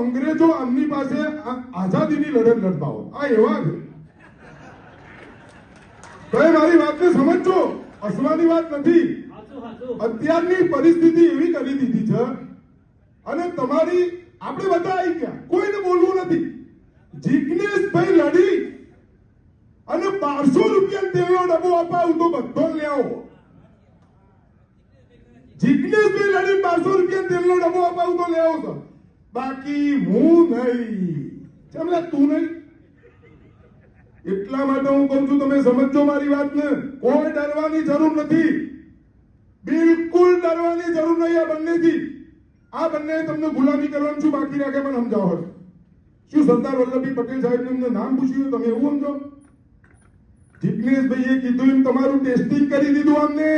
અંગ્રેજો આમની પાસે આઝાદીની લડત લડતા હોય. આ એવા છે. તમે મારી વાતને સમજજો હસવાની વાત નથી. અત્યારની પરિસ્થિતિ એવી કરી દીધી છે. અને તમારી આપણે બધા આવી ગયા. કોઈને બોલવું નથી. જીગ્નેશભાઈ લડી અને બારસો રૂપિયા તેલનો ડબ્બો અપાવું તો બધો જ લેવો. જીગ્નેશભાઈ લડી બારસો રૂપિયા તેલનો ડબ્બો અપાવું તો લેવો છે બાકી હું નહીં. તું નહીં? એટલા માટે હું કહું છું, તમે સમજો મારી વાતને. કોઈ ડરવાની જરૂર નથી. બિલકુલ ડરવાની જરૂર નહીં આ બંનેથી. આ બંને તમને ગુલામી કરવાનું શું બાકી રાખે મને સમજાવો શું સરદાર વલ્લભભાઈ પટેલ સાહેબને એમને નામ પૂછ્યું તમે એવું સમજો? જિજ્ઞેશભાઈએ કીધું, એમ તમારું ટેસ્ટિંગ કરી દીધું અમને.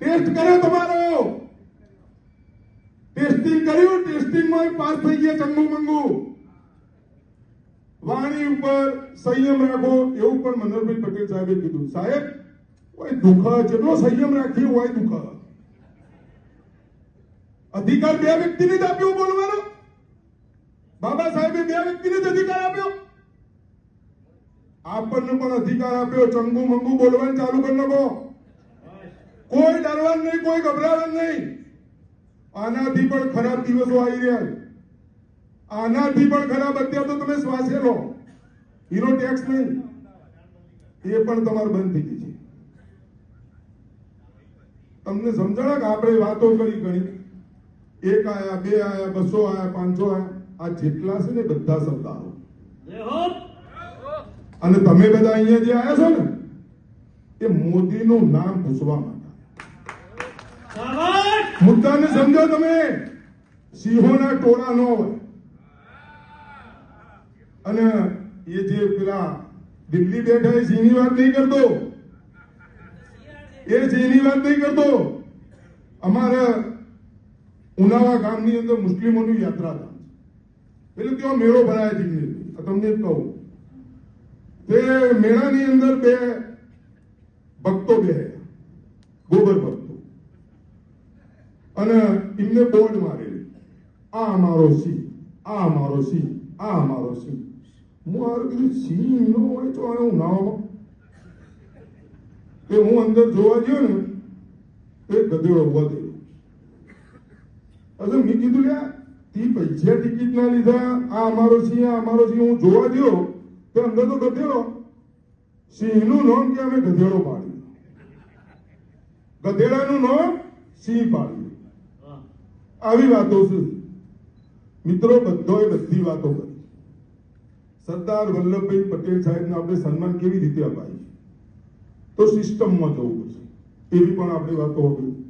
ટેસ્ટ કર્યો તમારો. ટેસ્ટિંગ કર્યું ટેસ્ટિંગમાં પાસ થઈ ગયા ચંગુ મંગુ. વાણી ઉપર સંયમ રાખો, એવું પણ મનોહરભાઈ પટેલ સાહેબે કીધું. સાહેબ, કોઈ દુઃખ જેટલો સંયમ રાખી હોય દુઃખ અધિકાર બે વ્યક્તિને જ આપ્યો બોલવાનો. બાબા સાહેબે બે વ્યક્તિને જ અધિકાર આપ્યો. આપણને પણ અધિકાર આપ્યો, ચંગુ મંગુ બોલવાનું ચાલુ કરી નાખો. કોઈ ડરવાનું નહીં, કોઈ ગભરાવાનું નહીં. આનાથી પણ ખરાબ દિવસો આવી રહ્યા આનાથી પણ ખરાબ અત્યારે તો તમે શ્વાસે લો. હીરો ટેક્સ નહીં. એ પણ તમારે બંધ થઈ ગઈ છે તમને સમજાણા કે આપણે વાતો કરી ઘણી એક આયા, બે આયા, બસો આયા, પાંચસો આયા. આ જેટલા છે ને બધા સરદારો. અને તમે બધા અહીંયા જે આવ્યા છો ને, એ મોદીનું નામ ભૂસવા માટે મુદ્દાને સમજો તમે. સિંહોના ટોળા ન હોય અને એ જે પેલા દિલ્હી બેઠા એ સિંહની વાત નહીં કરતો. એ સિંહની વાત નહીં કરતો. અમારા ઉનાવા ગામની અંદર મુસ્લિમોની યાત્રા હતા એટલે ત્યાં મેળો ભરાય છે તમને કહું. તે મેળાની અંદર બે ભક્તો બે ગોબર અને એમને બોર્ડ મારેલી. આ અમારો સિંહ, આ અમારો સિંહ, આ અમારો સિંહ. હું આ કીધું સિંહ નો હોય તો આ ઉનાળામાં? એ હું અંદર જોવા ગયો ને, એ ગધેડો વધેલો અરે મેં કીધું લે તી પૈસા ટિકિટ ના લીધા, આ અમારો સિંહ, આ અમારો સિંહ. હું જોવા ગયો, તો અંદર તો ગધેડો. સિંહનું નામ કે અમે ગધેડો પાડ્યું ગધેડાનું નામ સિંહ પાડ્યું. આવી વાતો છે. મિત્રો, બધોએ બધી વાતો કરી. સરદાર વલ્લભભાઈ પટેલ સાહેબને આપણે સન્માન કેવી રીતે અપાય? તો સિસ્ટમમાં જવું પડશે. એવી પણ આપણે વાતો આપી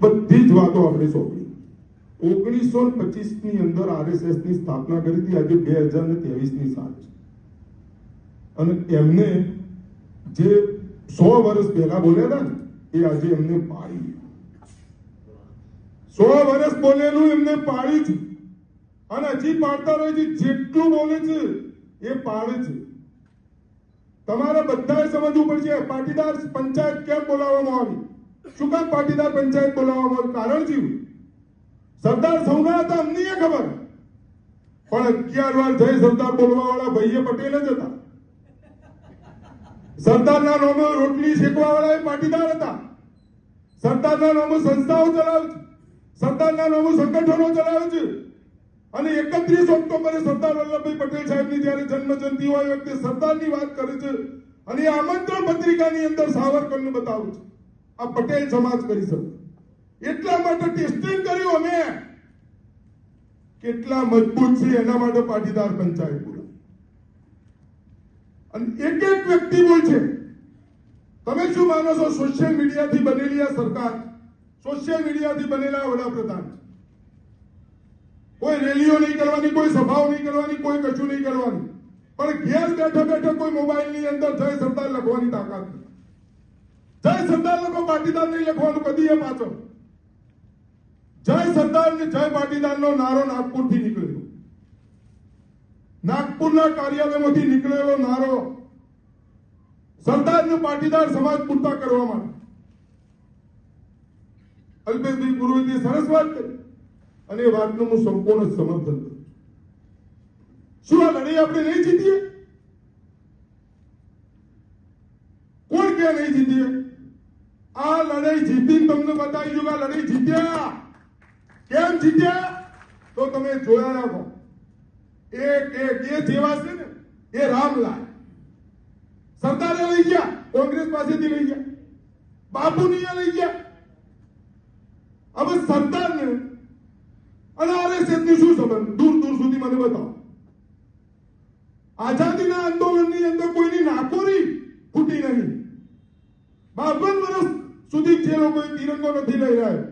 બધી જ વાતો આપણે સોંપી. ઓગણીસો પચીસની અંદર આરએસએસની સ્થાપના કરી હતી. આજે બે હજાર ને ત્રેવીસની સાલ છે. અને એમને જે સો વર્ષ પહેલા બોલ્યા હતા ને, એ આજે એમને પાડી. સો વર્ષ બોલેલું એમને પાડી છે. અને હજી પાડતા રહે છે, જેટલું બોલે છે, એ પાડે છે. તમારે બધાએ સમજવું પડશે, પાટીદાર પંચાયત કેમ બોલાવવામાં આવી? શું કામ પાટીદાર પંચાયત બોલાવવામાં આવી? કારણ શું? સરદાર સૌના હતા અમને એ ખબર. પણ અગિયાર વાર જય સરદાર બોલવા વાળા ભાઈએ પટેલ જ હતા. સરદારના નામે રોટલી શેકવા વાળા એ પાટીદાર હતા. સરદારના નામે સંસ્થાઓ ચલાવે છે. સરદારના નામે સંગઠનો ચલાવે છે. અને એકત્રીસ ઓક્ટોબરે સરદાર વલ્લભભાઈ પટેલ સાહેબની જ્યારે જન્મ જયંતિ હોય વખતે સરદારની વાત કરે છે. અને આમંત્રણ પત્રિકાની અંદર સાવરકરને બતાવું છે. આ પટેલ સમાજ કરી શકે. એટલા માટે ટેસ્ટિંગ કર્યું અમે. કેટલા મજબૂત છે, એના માટે પાટીદાર પંચાયત બોલા. અને એક એક વ્યક્તિ બોલ છે. તમે શું માનો છો સોશિયલ મીડિયાથી બનેલી આ સરકાર? સોશિયલ મીડિયાથી બનેલા વડાપ્રધાન. કોઈ રેલીઓ નહીં કરવાની, કોઈ સભાઓ નહીં કરવાની, કોઈ કશું નહીં કરવાનું. પણ ઘેર બેઠા બેઠા કોઈ મોબાઈલની અંદર જય સરદાર લખવાની તાકાત જય સરદાર લખો પાટીદાર નહીં લખવાનું કદી એ પાછળ. જય સરદાર ને જય પાટીદાર નો નારો નાગપુરથી નીકળેલો નાગપુરના કાર્યાલયમાંથી નીકળેલો નારો સરદારને પાટીદાર સમાજ પૂરતા કરવા માટે. અલ્પેશભાઈ પુરોહિતે સરસ વાત કરી. અને એ વાતનું હું સંપૂર્ણ સમર્થન કરું શું આ લડાઈ આપણે નહીં જીતીએ? કોણ કે નહીં જીતીએ? આ લડાઈ જીતીને તમને બતાવી દઉં આ લડાઈ જીત્યા. કેમ જીત્યા? તો તમે જોયા રાખો એક એક, એ જેવા છે ને, એ રામલાલ. સરદારે લઈ ગયા, કોંગ્રેસ પાસેથી લઈ ગયા. બાપુ લઈ ગયા. હવે સરદારને અને આરએસએસની શું સંબંધ? દૂર દૂર સુધી મને બતાવો. આઝાદીના આંદોલનની અંદર કોઈની નાકોરી ફૂટી નહીં. બાવન વર્ષ સુધી જે લોકો તિરંગો નથી લહેરાયો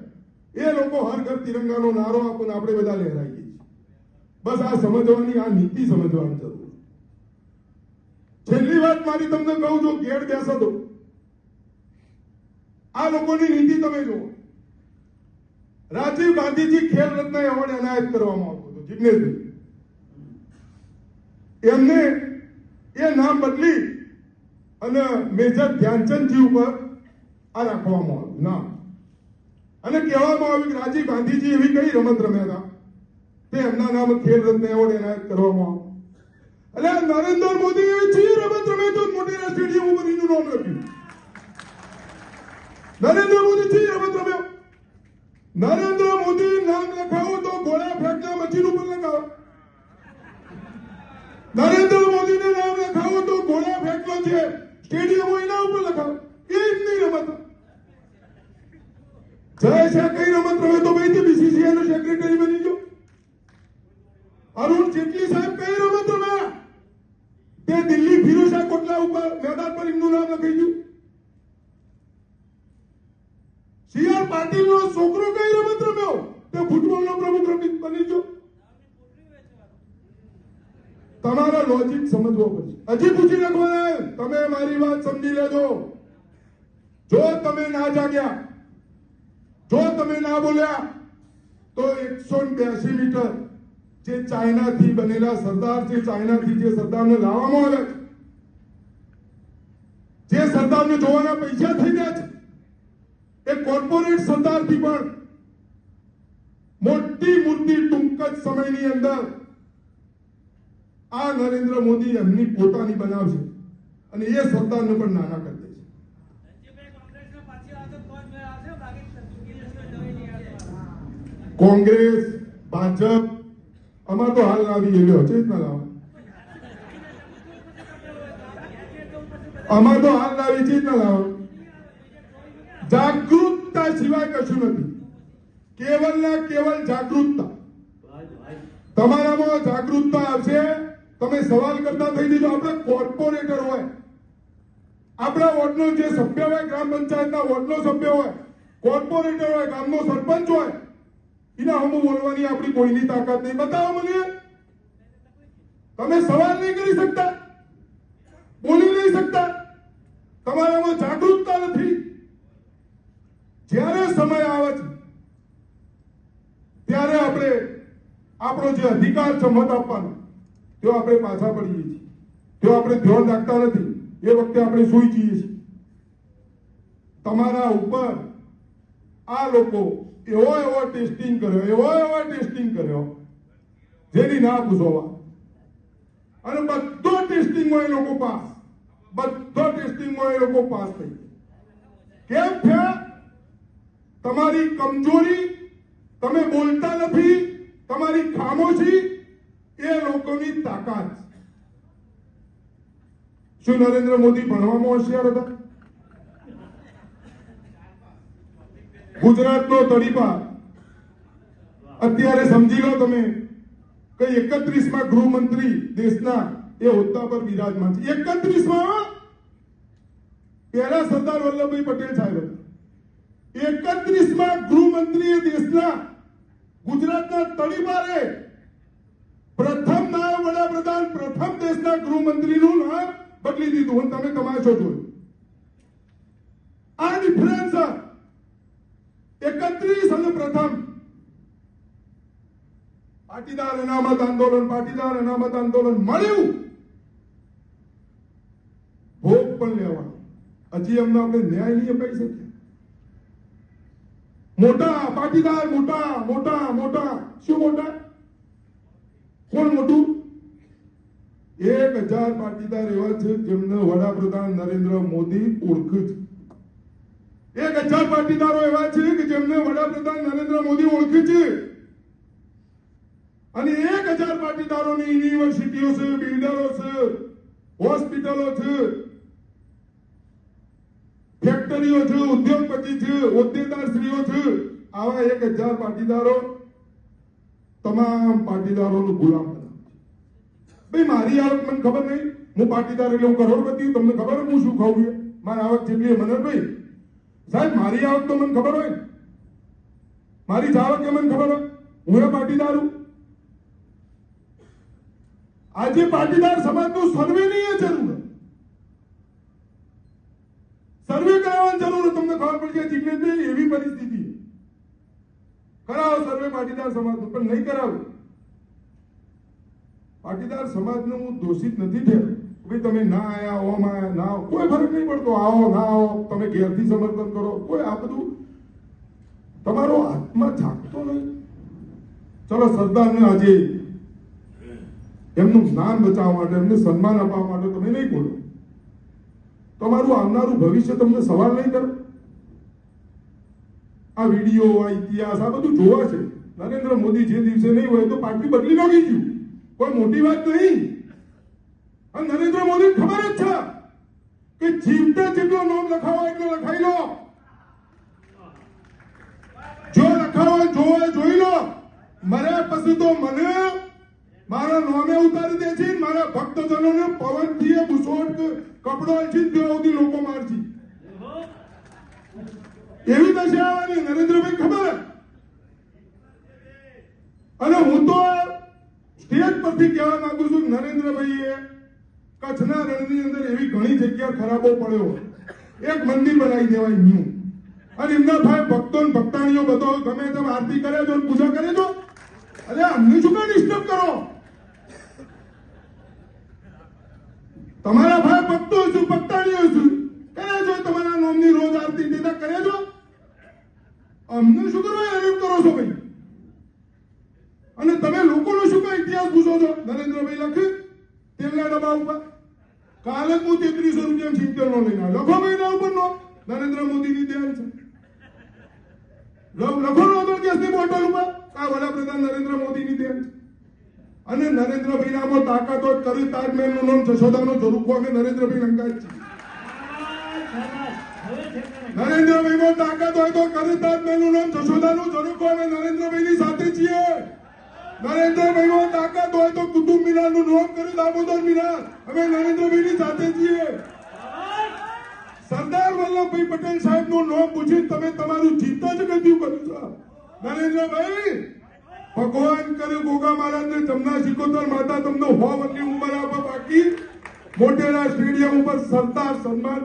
એ લોકો હર ઘર તિરંગાનો નારો આપો આપણે બધા લહેરાઈએ બસ આ સમજવાની, આ નીતિ સમજવાની જરૂર. છેલ્લી વાત મારી તમને કહું છું, ઘેર બેસો તો. આ લોકોની નીતિ તમે જુઓ. રાજીવ ગાંધીજી ખેલ રત્ન એવોર્ડ એનાયત કરવામાં આવતો હતો જિગ્નેશભાઈ એમને એ નામ બદલી અને મેજર ધ્યાનચંદજી ઉપર આ રાખવામાં આવ્યું, નામ. અને કહેવામાં આવ્યું કે રાજીવ ગાંધીજી એવી કઈ રમત રમ્યા હતા? તે એમના નામ ખેલ રત્ન એવોર્ડ એનાયત કરવામાં આવ્યો. એટલે નરેન્દ્ર મોદી એવી ચી રમત રમે તો મોટેરા સ્ટેડિયમ ઉપર એનું નામ લખ્યું. નરેન્દ્ર મોદી ચી રમત રમ્યો? નરેન્દ્ર મોદી નામ લખાવો તો ગોળા ફેંકના મશીન ઉપર લખાવો નરેન્દ્ર મોદીને નામ લખાવો તો ગોળા ફેંકનો છે, સ્ટેડિયમ એના ઉપર લખાવો એ નહીં રમત. જય શાહ કઈ રમત રમે તો ભાઈ બીસીસીઆઈ નો સેક્રેટરી બની ગયો અરુણ જેટલી સાહેબ કઈ રમત રમ્યા? તે દિલ્હી ફિરોઝા કોટલા ઉપર મેદાન પર એમનું નામ લખાઈ ગયું. સી આર પાટીલ નો છોકરો કઈ રમત રમ્યો? તે ફૂટબોલ નો પ્રમુખ રમી બની ગયો તમારા લોજિક સમજવો પડશે. હજી પૂછી નાખવાના તમે મારી વાત સમજી લેજો. જો તમે ના જાગ્યા, જો તમે ના બોલ્યા, તો એકસો બ્યાસી મીટર જે ચાઇનાથી બનેલા સરદાર છે, ચાઇનાથી જે સરદારને લાવવામાં આવે છે, જે સરદારને જોવાના પૈસા થઈ ગયા છે એ કોર્પોરેટ સરદારથી પણ મોટી મોટી ટૂંક જ સમયની અંદર આ નરેન્દ્ર મોદી એમની પોતાની બનાવશે અને એ સરદારને પણ નાના કરી દે આવશે. કોંગ્રેસ, ભાજપ અમાર તો હાલ લાવી એવી હશે જ ના લાવે અમાર તો હાલ લાવી છે જ ના લાવે જાગૃતતા સિવાય કશું નથી. કેવલ ને કેવલ જાગૃતતા. તમારામાં જાગૃતતા આવશે, તમે સવાલ કરતા થઈ જજો. આપણે કોર્પોરેટર હોય, આપણા વોર્ડનો જે સભ્ય હોય, ગ્રામ પંચાયતના વોર્ડનો સભ્ય હોય, કોર્પોરેટર હોય, ગામનો સરપંચ હોય, એના હમું બોલવાની આપણી કોઈની તાકાત નહીં. બતાવો મને. તમે સવાલ નહીં કરી શકતા. બોલી નહીં શકતા. તમારામાં જાગૃતતા નથી. જ્યારે સમય આવે છે, ત્યારે આપણે આપણો જે અધિકાર છે મત આપવાનો તે આપણે પાછા પડીએ છીએ. તે આપણે ધ્યાન રાખતા નથી. એ વખતે આપણે સૂઈ જઈએ છીએ. તમારા ઉપર આ લોકો એવો એવો ટેસ્ટિંગ કર્યો, એવો એવો ટેસ્ટિંગ કર્યો, જેની ના પૂછવા અને બધો ટેસ્ટિંગમાં એ લોકો પાસ. બધો ટેસ્ટિંગમાં એ લોકો પાસ થઈ ગયા. કેમ થયા? તમારી કમજોરી તમે બોલતા નથી, તમારી ખામોશી એ લોકોની તાકાત. શું નરેન્દ્ર મોદી ભણવામાં હોશિયાર હતા? ગુજરાતનો તડીપા અત્યારે સમજી લો તમે કે એકત્રીસમાં ગૃહમંત્રી દેશના એ હોદ્દા પર બિરાજમાન છે. એકત્રીસમાં પહેલા સરદાર વલ્લભભાઈ પટેલ સાહેબ હતા. એકત્રીસમાં ગૃહમંત્રીએ દેશના ગુજરાતના તળીપારે પ્રથમ નાયબ વડાપ્રધાન પ્રથમ દેશના ગૃહમંત્રીનું નામ બદલી દીધું. અને તમે તમારે છો જોયું. આ ડિફરન્સ એકત્રીસ અને પ્રથમ. પાટીદાર અનામત આંદોલન, પાટીદાર અનામત આંદોલન મળ્યું. ભોગ પણ લેવા હજી અમને આપણે ન્યાય નહીં અપાઈ શકીએ. મોટા, પાટીદાર, મોટા મોટા મોટા. શું મોટા? કોણ મોટું? એક હજાર પાટીદાર એવા છે જેમને વડાપ્રધાન નરેન્દ્ર મોદી ઓળખે છે. એક હજાર પાટીદારો એવા છે કે જેમને વડાપ્રધાન નરેન્દ્ર મોદી ઓળખે છે. અને એક હજાર પાટીદારોની યુનિવર્સિટીઓ છે બિલ્ડરો છે હોસ્પિટલો છે. ફેક્ટરીઓ છે, ઉદ્યોગપતિ છે હોદ્દેદાર સ્ત્રીઓ છે, આવા એક હજાર પાટીદારો, તમામ પાટીદારોનું ગુલામ ભાઈ, મારી આવક મને ખબર નહીં. હું પાટીદાર એટલે હું કરોડપતિ, તમને ખબર હું શું ખાઉં છું? મારી આવક જેટલી મને ભાઈ. સાહેબ, મારી આવક તો મને ખબર હોય. મારી જાવક મને ખબર હોય. હું એ પાટીદાર છું આજે પાટીદાર સમાજનું સર્વે ની એ જરૂર છે. સર્વે કરાવવાની જરૂર છે. તમને ખબર પડી કે એવી પરિસ્થિતિ. કરાવો સર્વે પાટીદાર સમાજ, પણ નહીં કરાવો. પાટીદાર સમાજને હું દોષિત નથી ઠેરતો ભાઈ, તમે ના આયા, ઓમાં ના આવો. કોઈ ફરક નહીં પડતો. આવો, ના આવો, તમે ઘેરથી સમર્થન કરો. કોઈ આ બધું તમારો આત્મા જાગતો નહીં. ચલો, સરદારને આજે એમનું જ્ઞાન બચાવવા માટે, એમને સન્માન આપવા માટે તમે નહીં બોલો. તમારું આવનારું ભવિષ્ય તમને સવાલ નહીં કરે. આ વીડિયો, આ ઇતિહાસ, આ બધું જોવા છે. નરેન્દ્ર મોદી જે દિવસે નહીં હોય તો પાર્ટી બદલી નાખી ગયું. કોઈ મોટી વાત નહીં. અને નરેન્દ્ર મોદી ખબર જ છે કે જીવતા જેટલો નામ લખાવો એટલો લખાઈ લો. જો લખાવો, જોવો, જોઈ લો. મરે પછી તો મને મારા નામે ઉતારી દે છે મારા ભક્તજનોને પવનથી બુસોટ કપડો છે ત્યાં લોકો મારશે. એવી દશા આવવાની નરેન્દ્રભાઈ ખબર? અને હું તો સ્ટેજ પરથી કહેવા માંગુ છું નરેન્દ્રભાઈ નરેન્દ્રભાઈએ કચ્છના રણની અંદર એવી ઘણી જગ્યા ખરાબો પડ્યો એક મંદિર બનાવી દેવાય ન્યુ. અને એમના ભાઈ ભક્તો ને ભક્તાણીઓ બધો, ગમે તેમ આરતી કરે છો પૂજા કરે છો. અરે અમને શું કામ ડિસ્ટર્બ કરો? તમારા ભાઈ ભક્તો છું ભક્તાણીઓ છું. કરે છો, તમારા નોમની રોજ આરતી દેતા કરે છો? અમને શું કરવા હેરાન કરો છો ભાઈ? અને તમે લોકોનો શું કાંઈ ઇતિહાસ પૂછો છો? નરેન્દ્રભાઈ લખે, તેલના ડબ્બા ઉપર. કાલે હું તેત્રીસો રૂપિયા સિત્તેર નો લઈને આવ્યો. લખો એના ઉપર નો નરેન્દ્ર મોદીની દેન છે. લખો નો તો ગેસની બોટલ ઉપર. આ વડાપ્રધાન નરેન્દ્ર મોદીની દેન છે. અને નરેન્દ્રભાઈ નામો તાકાતો કરી તાજમહેલનું નામ જશોદાનો જરૂર અમે નરેન્દ્રભાઈ લંકા છીએ નરેન્દ્રભાઈ નો તાકાત હોય તો કરી તાજમહેલનું નામ જશોદાનું જરૂર અમે નરેન્દ્રભાઈની સાથે છીએ. નરેન્દ્રભાઈમાં તાકાત હોય તો કુતુબ મીનારનું નામ કર્યું, દામોદર મિનાર. અમે નરેન્દ્રભાઈની સાથે છીએ. સરદાર વલ્લભભાઈ પટેલ સાહેબનું નામ પૂછી તમે તમારું ચિંતા જ ગદ્યું કર્યું છે. નરેન્દ્રભાઈ, ભગવાન કરે ગોગા મહારાજ ને જમના સિકોતર માતા તમને હો વલ્લી ઉંમર આપવા બાકી. મોટેરા સ્ટેડિયમ ઉપર સરદાર સન્માન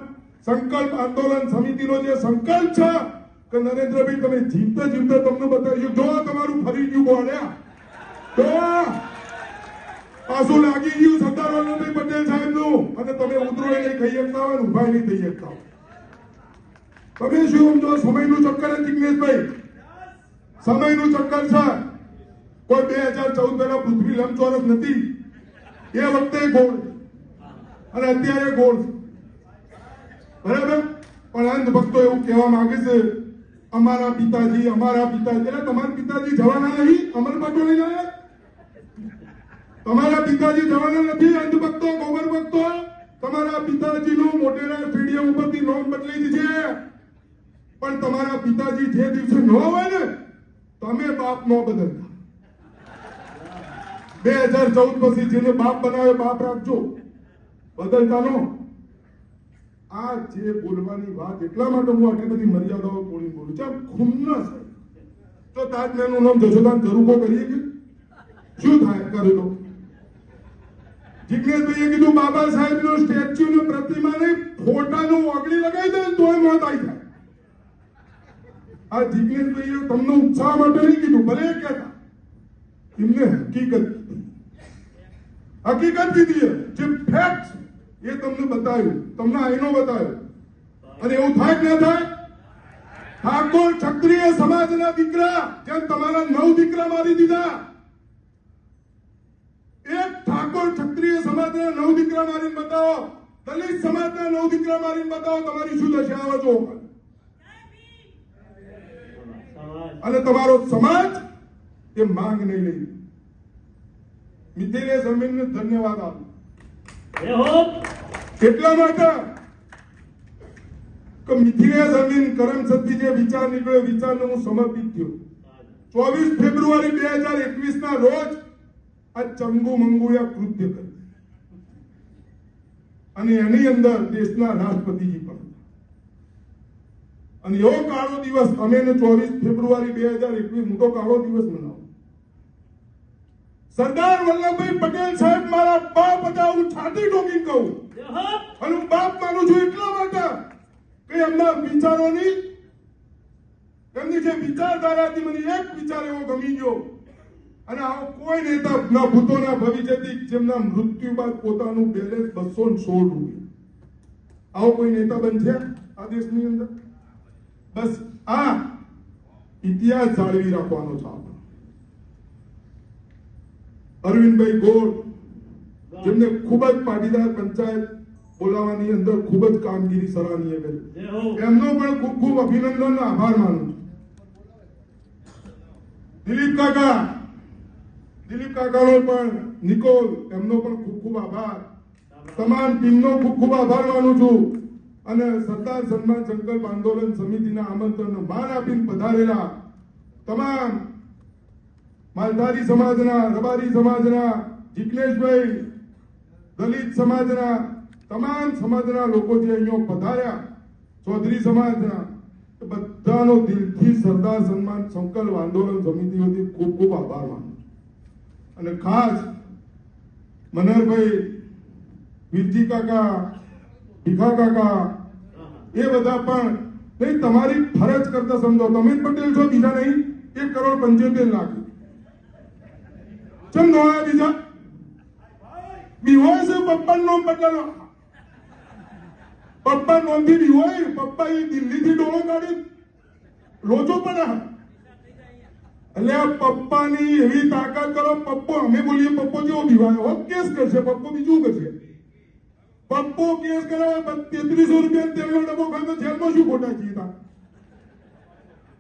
સંકલ્પ આંદોલન સમિતિનો જે સંકલ્પ છે કે નરેન્દ્રભાઈ, તમે જીવતા જીવતા તમને બતાવ્યું જો તમારું ફરી ગયું બોલ્યા, તો પાછું લાગી ગયું સરદાર વલ્લભભાઈ પટેલ સાહેબનું અને તમે ઉતરો નહીં ખાઈ શકતા હોય ઊભા નહીં થઈ શકતા તમે શું સમજો સમયનું ચક્કર જિગ્નેશભાઈ? સમયનું ચક્કર છે. કોઈ બે હજાર ચૌદ પહેલા પૃથ્વી લંબચોરસ નથી. એ વખતે ગોળ. અને અત્યારે ગોળ. બરાબર? પણ અંત ભક્તો એવું કહેવા માંગે છે, અમારા પિતાજી અમારા પિતાજી. એટલે તમારા પિતાજી જવાના નહીં અમર પટો લઈ જાય તમારા પિતાજી જવાના નથી? અંધ ભક્તો, ગોબર ભક્તો? તમારા પિતાજીનું મોટેરા સ્ટેડિયમ ઉપરથી નોમ બદલાઈ દીધી છે. પણ તમારા પિતાજી જે દિવસે ન હોય ને, તમે બાપ ન બદલતા. બે હજાર ચૌદ પછી જેને બાપ બનાવે બાપ રાખજો. બદલતા નો. આ જે બોલવાની વાત એટલા માટે હું આટલી બધી મર્યાદાઓ તોડી બોલું છું. ખુન્નસ તો તાજમહેલનું નામ જશોદાન જરૂકો કરીએ કે? શું થાય? કરે તો. જિગ્નેશભાઈએ કીધું, બાબા સાહેબ નો સ્ટેચ્યુ ને પ્રતિમાને ફોટાનું ઓગળી લગાવી દે તોય મોત આવી જાય. આ જિગ્નેશભાઈએ તમને ઉત્સાહ માટે નહીં કીધું, ભલે કહેતા. એમને હકીકત. હકીકત દીધી. જે ફેક્ટ એ તમને બતાવ્યું. તમને આઈનો બતાવ્યો. અને એવું થાય કે ના થાય? ઠાકોર ક્ષત્રિય સમાજના દીકરા, જેમ તમારા નવ દીકરા મારી દીધા. એક ઠાકોર ક્ષત્રિય સમાજના નવ દીકરા મારીને બતાવો. દલિત સમાજના નવ દીકરા મારીને બતાવો, તમારી શું દશા આવે જો અને તમારો સમાજ એ માંગ નહીં લઈ મિથિલે જમીનને ધન્યવાદ આપો એટલા માટે? કે મિથિલે જમીન કરમસદથી જે વિચાર નીકળ્યો વિચારને હું સમર્પિત થયો. ચોવીસ ફેબ્રુઆરી બે હજાર એકવીસ ના રોજ આ ચંગુ મંગુએ કૃત્ય કર્યું. અને એની અંદર દેશના રાષ્ટ્રપતિજી પણ અને એવો કાળો દિવસ, અમે ચોવીસ ફેબ્રુઆરી બે હજાર એકવીસ, મોટો કાળો દિવસ મનાવો સરદાર વલ્લભભાઈ પટેલ સાહેબ, મારા બાપ હતા, હું છાતી ઠોકી કહું. અને હું બાપ માનું છું એટલા માટે કે એમના વિચારોની, એમની જે વિચારધારા હતી મને એક વિચાર એવો ગમી ગયો. અને આવો કોઈ નેતા ના ભૂતોના ભવિષ્યથી જેમના મૃત્યુ બાદ પોતાનું બેલેન્સ બસો ને સોળ રૂપિયા. આવો કોઈ નેતા બનશે આ દેશની અંદર? બસ આ ઇતિહાસ જાળવી રાખવાનો છે અરવિંદભાઈ ગોળ જેમને ખૂબ જ પાટીદાર પંચાયત બોલાવવાની અંદર ખૂબ જ કામગીરી સરાહનીય કરી. એમનો પણ ખૂબ ખૂબ અભિનંદન અને આભાર માનું છું. દિલીપ કાકા દિલીપ કાકાનો પણ નિકોલ એમનો પણ ખૂબ ખૂબ આભાર. તમામ ટીમનો ખૂબ ખૂબ આભાર માનું છું. અને સરદાર સન્માન સંકલ્પ આંદોલન સમિતિના આમંત્રણને માન આપીને પધારેલા તમામ માલધારી સમાજના, રબારી સમાજના, જિગ્નેશભાઈ, દલિત સમાજના, તમામ સમાજના લોકો જે અહીંયા પધાર્યા, ચૌધરી સમાજના બધાનો દિલથી સરદાર સન્માન, સંકલ્પ, આંદોલન સમિતિ વતી ખૂબ ખૂબ આભાર માનું અને ખાસ મનહરભાઈ, વીરજી કાકા, ભીખા કાકા, એ બધા પણ, નહીં, તમારી ફરજ કરતા સમજો. તમે પટેલ છો, બીજા નહીં. એક કરોડ પંચોતેર લાખ. ચમ નો આયા બીજા બીહોય છે પપ્પા નોમ બદલાનો પપ્પા નોંધી થી બીહોય પપ્પા એ દિલ્હી થી ડોળો કાઢી લોચો પણ એટલે પપ્પાની એવી તાકાત કરો પપ્પો અમે બોલીએ પપ્પો જેવો બીવાય હોત કેસ કરશે પપ્પો બીજું કરશે પપ્પો કેસ કરાવે તેત્રીસો રૂપિયા તેલનો ડબ્બો ખાતો જેલમાં શું ખોટા છીએ તા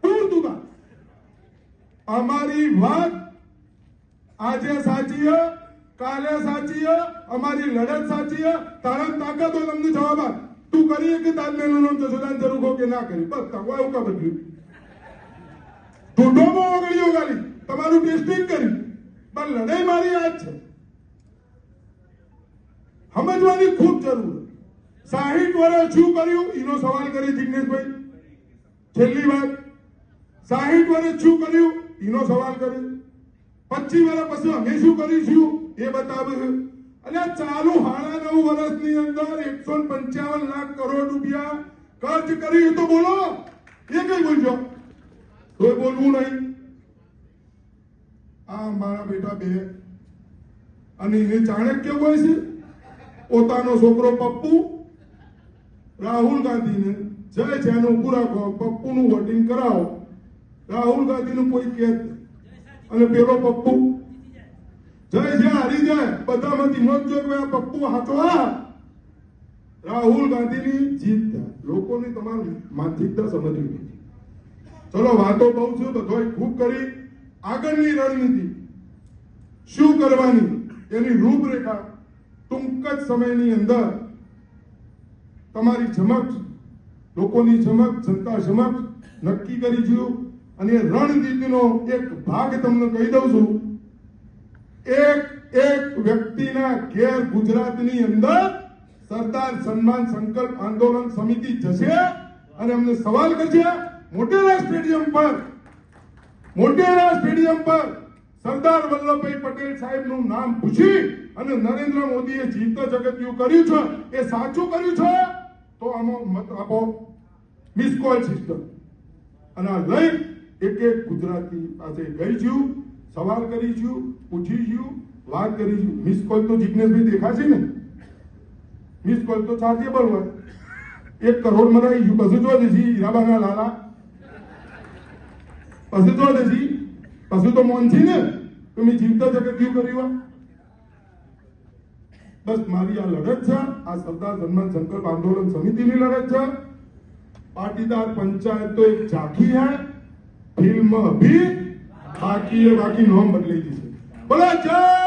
દૂર તા અમારી વાત આજે સાચી કાલે સાચી અમારી લડત સાચી તારા તાકાત હોય તમને જવાબ આપ. તું કરી કે તાજ મેનું નામ જસોદાન જરૂર કે ના કરી? બસ તકો એવું કા બદલ્યું. ઢૂંઢોમાં ઓગળીઓ ગાલી. તમારું ટેસ્ટિંગ કર્યું. પણ લડાઈ મારી આ છે. સમજવાની ખૂબ જરૂર સાહીઠ વર્ષ શું કર્યું? એનો સવાલ કરી જિજ્ઞેશભાઈ છેલ્લી વાત. સાહીઠ વર્ષ શું કર્યું? એનો સવાલ કર્યો. પચીસ વર્ષ પછી અમે શું કરીશું એ બતાવ્યું અને ચાલુ હાડા નવ વર્ષની અંદર એકસો પંચાવન લાખ કરોડ રૂપિયા ખર્ચ કરી તો બોલો. એ કઈ બોલજો કોઈ બોલવું નહીં. આ મારા બેટા બે. અને એ ચાણક્ય હોય છે? પોતાનો છોકરો પપ્પુ. રાહુલ ગાંધીને. જય છે, એનું પૂરા રાખો. પપ્પુનું વોટિંગ કરાવો. રાહુલ ગાંધીનું કોઈ કે અને પેલો પપ્પુ. જય છે હારી જાય. બધામાંથી મત જો કે આ પપ્પુ હાચો રાહુલ ગાંધીની જીત લોકોની તમારી માનસિકતા સમજવી ચલો, વાતો બહુ છું બધોય ખૂબ કરી. આગળની રણનીતિ. શું કરવાની? એની રૂપરેખા ટૂંક જ સમયની અંદર તમારી સમક્ષ, લોકોની સમક્ષ, જનતા સમક્ષ નક્કી કરી છું. અને રણનીતિનો એક ભાગ તમને કહી દઉં છું. એક એક વ્યક્તિના ઘેર ગુજરાતની અંદર સરદાર સન્માન સંકલ્પ આંદોલન સમિતિ જશે અને અમને સવાલ કરશે, મોટેરા સ્ટેડિયમ પર, મોટેરા સ્ટેડિયમ પર સરદાર વલ્લભભાઈ પટેલ સાહેબનું નામ પૂછી અને નરેન્દ્ર મોદીએ જીત જગત્યું કર્યું છે, એ સાચું કર્યું છે? તો આમાં મત આપો. મિસ કોલ સિસ્ટમ અને આ લઈ એક એક ગુજરાતી પાસે ગઈ છું, સવાલ કરી છું, પૂછી છું, વાત કરી છું. મિસ કોલ તો જિજ્ઞેશભાઈ દેખાશે ને? મિસ કોલ તો ચાર્જે હોય. એક કરોડ મરાઈ ગયું. પછી જો દેશી હીરાબાના લાલા. પછી જો દેશી પછી તો મોન છે ને? તો મેં જીવતા જગત કયું કર્યું બસ મારી આ લડત છે, આ સરદાર સન્માન સંકલ્પ આંદોલન સમિતિની લડત છે. પાટીદાર પંચાયત તો એક ઝાંખી હૈ. ભીમ ભી બાકી એ બાકી નોમ બદલાઈ જશે બોલો જય